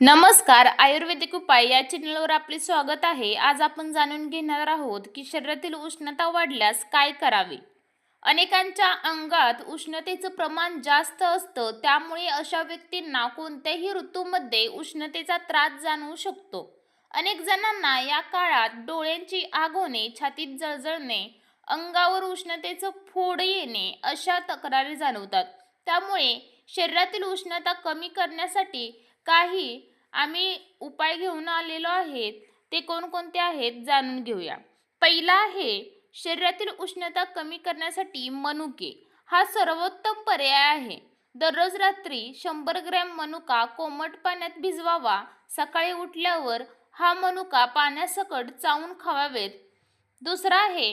नमस्कार आयुर्वेदिक उपाय या चॅनलवर आपले स्वागत आहे. आज आपण जाणून घेणार आहोत की शरीरातील उष्णता वाढल्यास काय करावे? अनेकांच्या अंगात उष्णतेचं प्रमाण जास्त असतं त्यामुळे अशा व्यक्तींना कोणत्याही ऋतूमध्ये उष्णतेचा त्रास जाणवू शकतो. अनेक जणांना या काळात डोळ्यांची आग होणे छातीत जळजळणे अंगावर उष्णतेचं फोड येणे अशा तक्रारी जाणवतात. त्यामुळे शरीरातील उष्णता कमी करण्यासाठी काही आम्ही उपाय घेऊन आलेलो आहेत ते कोणकोणते आहेत जाणून घेऊया. पहिला आहे शरीरातील उष्णता कमी करण्यासाठी मनुके. हा सर्वोत्तम पर्याय आहे. दररोज रात्री शंभर ग्रॅम मनुका कोमट पाण्यात भिजवावा. सकाळी उठल्यावर हा मनुका पाण्यासकट चावून खावावेत. दुसरा आहे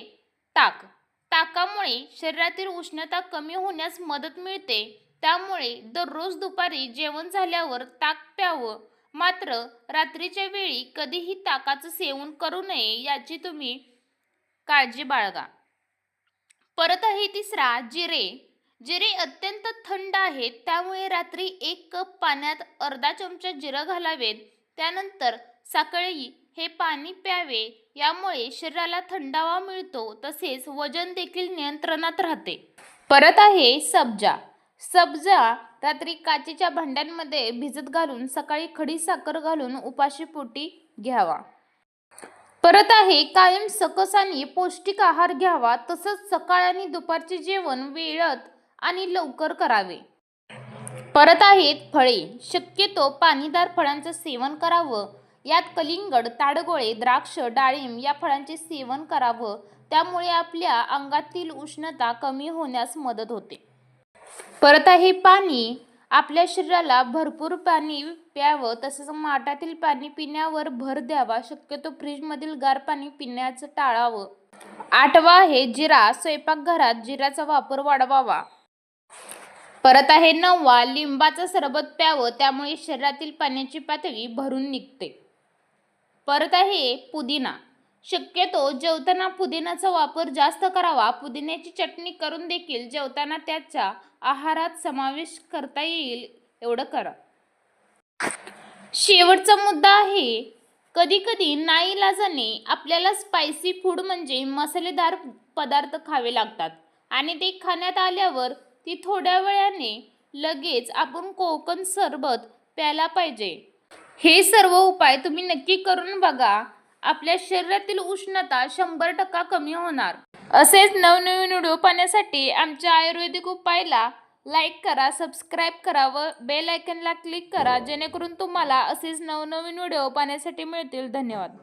ताक. ताकामुळे शरीरातील उष्णता कमी होण्यास मदत मिळते. त्यामुळे दररोज दुपारी जेवण झाल्यावर ताक प्यावं. मात्र रात्रीच्या वेळी कधीही ताकाचं सेवन करू नये याची तुम्ही काळजी बाळगा. परत आहे तिसरा जिरे. जिरे अत्यंत थंड आहेत त्यामुळे रात्री एक कप पाण्यात अर्धा चमचा जिरं घालावेत. त्यानंतर सकाळी हे पाणी प्यावे यामुळे शरीराला थंडावा मिळतो तसेच वजन देखील नियंत्रणात राहते. परत आहे सब्जा. सब्जा रात्री काचेच्या भांड्यांमध्ये भिजत घालून सकाळी खडी साखर घालून उपाशीपोटी घ्यावा. परत आहे कायम सकस आणि पौष्टिक आहार घ्यावा तसंच सकाळ आणि दुपारचे जेवण वेळत आणि लवकर करावे. परत आहेत फळे शक्यतो पाणीदार फळांचं सेवन करावं. यात कलिंगड ताडगोळे द्राक्ष डाळिंब या फळांचे सेवन करावं. त्यामुळे आपल्या अंगातील उष्णता कमी होण्यास मदत होते. परत आहे पाणी. आपल्या शरीराला भरपूर पाणी प्यावं तसंच माठातील पाणी पिण्यावर भर द्यावा. शक्यतो फ्रीजमधील गार पाणी पिण्याचं टाळावं. आठवा आहे जिरा. स्वयंपाकघरात जिराचा वापर वाढवावा. परत आहे नववा. लिंबाचं सरबत प्यावं त्यामुळे शरीरातील पाण्याची पातळी भरून निघते. परत आहे पुदिना. शक्यतो जेवताना पुदिन्याचा वापर जास्त करावा. पुदिन्याची चटणी करून देखील जेवताना त्याचा आहारात समावेश करता येईल एवढं करा. शेवटचा मुद्दा आहे कधी कधी नाईलाजाने आपल्याला स्पायसी फूड म्हणजे मसालेदार पदार्थ खावे लागतात आणि ते खाण्यात आल्यावर ती थोड्या वेळाने लगेच आपण कोकण सरबत प्यायला पाहिजे. हे सर्व उपाय तुम्ही नक्की करून बघा. आपल्या शरीरातील उष्णता शंभर टक्का कमी होणार. असेच नवनवीन व्हिडिओ पाहण्यासाठी आमच्या आयुर्वेदिक उपायला लाईक करा सबस्क्राईब करा व बेल आयकनला क्लिक करा जेणेकरून तुम्हाला असेच नवनवीन व्हिडिओ पाहण्यासाठी मिळतील. धन्यवाद.